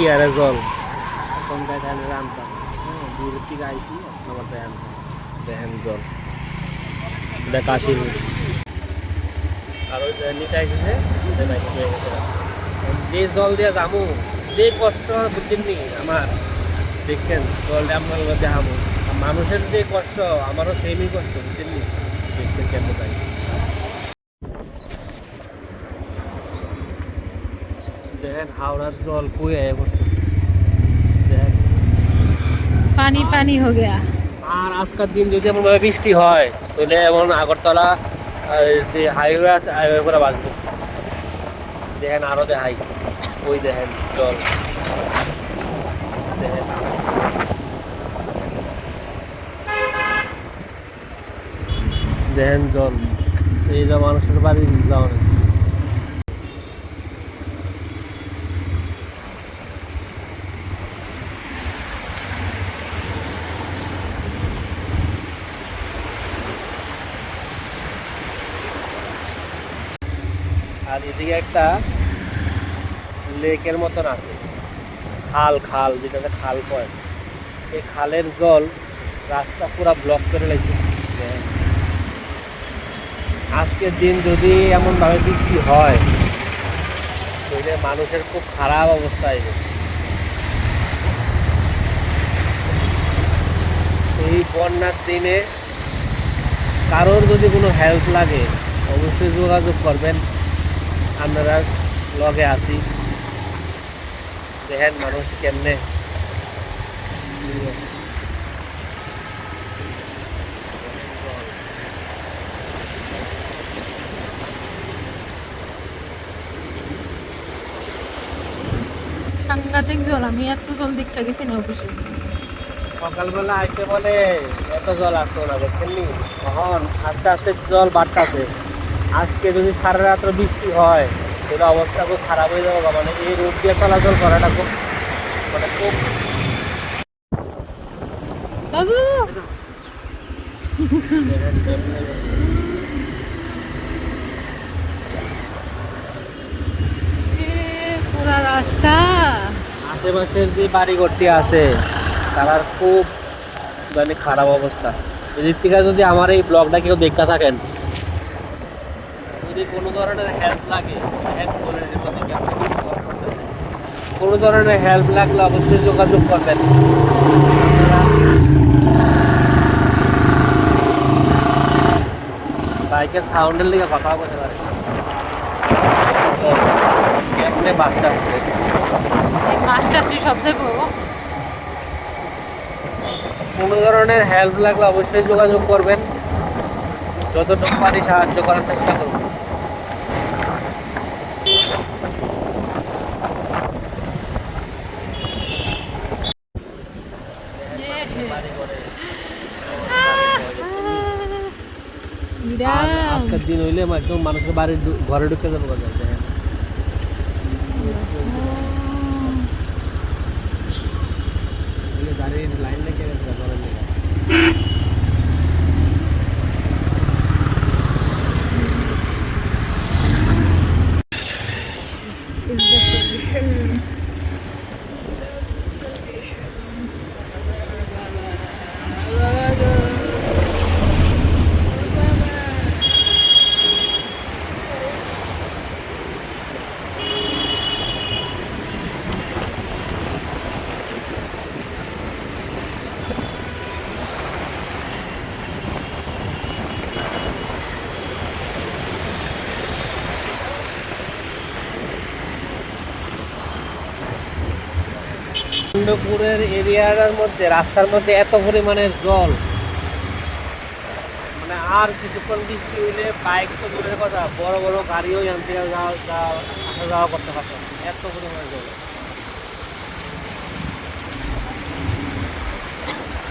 কি আরে জল? আনতাম হ্যাঁ দূরের থেকে আইসি আবার দেখেন দেখেন জল। এটা আর ওই যে জল দিয়ে যাব যে কষ্ট বুঝছেন নি আমার। দেখেন জলটা আপনার মধ্যে হামো। মানুষের যে কষ্ট আমারও সেমই কষ্ট বুঝছেন নি দেখতে কেমন তাই দেখেন হাওড়ার জল কই আয়া করছে পানি পানি হয়ে গেয়া। আর আজকের দিন যদি এমনভাবে বৃষ্টি হয় তাহলে এমন আগরতলা যে হাইওয়ে আছে হাইওয়ে করে বাঁচবো। দেখেন আরও দেখাই। ওই দেখেন জল। দেখেন। দেখেন জল। এই যে মানুষের বাড়ি যাওয়া আর এদিকে একটা লেকের মতন আছে। খাল খাল যেটাতে খাল কয়। এই খালের জল রাস্তা পুরো ব্লক করে লাগছে আজকের দিন যদি এমনভাবে বৃষ্টি হয়, তাহলে মানুষের খুব খারাপ অবস্থা হবে এই বন্যার দিনে কারোর যদি কোনো হেল্প লাগে, অবশ্যই যোগাযোগ করবেন। আপনারা লগে আছি। দেখেন মানুষ কেমনে। সাংঘাতিক জল আমি এত জল দীক্ষা গেছি না অফিসে। সকালবেলা আইতে বলে এত জল আসতো না বুঝছেন তখন আস্তে আস্তে জল বাড়তেছে। আজকে যদি সারা রাত্র বৃষ্টি হয় তাহলে অবস্থা খুব খারাপ হয়ে যাবে মানে এই রোদ দিয়ে চলাচল করাটা খুব মানে খুব রাস্তা। আশেপাশের যে বাড়ি ঘরটি আছে তার খুব মানে খারাপ অবস্থা। এদিক থেকে যদি আমার এই ব্লগটা কেউ দেখা থাকেন যদি কোনো ধরনের হেল্প লাগে হেল্প করে। কোনো ধরনের হেল্প লাগলে অবশ্যই যোগাযোগ করবেন। বাইকের সাউন্ডের লিগে কথা বলতে পারে। কেমনে মাস্টারটি কোনো ধরনের হেল্প লাগলে অবশ্যই যোগাযোগ করবেন। যতটুকু পারি সাহায্য করার চেষ্টা করব বিরাট আজকের দিন হইলে একদম মানুষের বাড়ির ঘরে ঢুকে যাব গাড়ির লাইন লেগে গেছে ঘরের লেগে চন্দ্রপুরের এরিয়ার মধ্যে, রাস্তার মধ্যে এত পরিমাণে জল। মানে আর কিছুক্ষণ বৃষ্টি হইলে বাইক তো দূরের কথা, বড় বড় গাড়িও যান্ত্রিক যাওয়া যাওয়া করতে পারত এত পরিমাণে জল।